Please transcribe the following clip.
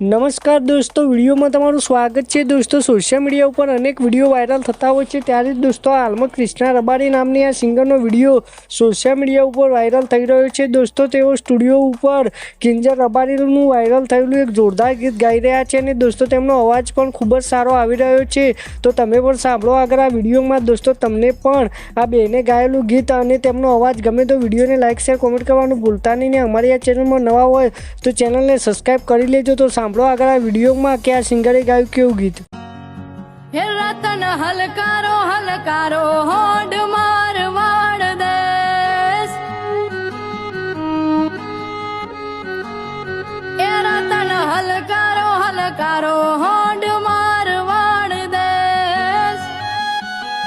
નમસ્કાર દોસ્તો, વિડીયોમાં તમારું સ્વાગત છે. દોસ્તો સોશિયલ મીડિયા ઉપર અનેક વીડિયો વાયરલ થતા હોય છે. ત્યારે જ દોસ્તો, હાલમાં ક્રિષ્ણા રબારી નામની આ સિંગરનો વીડિયો સોશિયલ મીડિયા ઉપર વાયરલ થઈ રહ્યો છે. દોસ્તો, તેઓ સ્ટુડિયો ઉપર કિંજર રબારીનું વાયરલ થયેલું એક જોરદાર ગીત ગાઈ રહ્યા છે અને દોસ્તો, તેમનો અવાજ પણ ખૂબ જ સારો આવી રહ્યો છે. તો તમે પણ સાંભળો આગળ આ વિડીયોમાં. દોસ્તો, તમને પણ આ બેને ગાયેલું ગીત અને તેમનો અવાજ ગમે તો વિડીયોને લાઇક શેર કોમેન્ટ કરવાનું ભૂલતા નહીં ને અમારી આ ચેનલમાં નવા હોય તો ચેનલને સબસ્ક્રાઈબ કરી લેજો. તો સાંભળો આગળ આ વિડીયોમાં કે આ સિંગરે ગાયું કેવું ગીત. હે રતન હલકારો હલકારો હોડમાં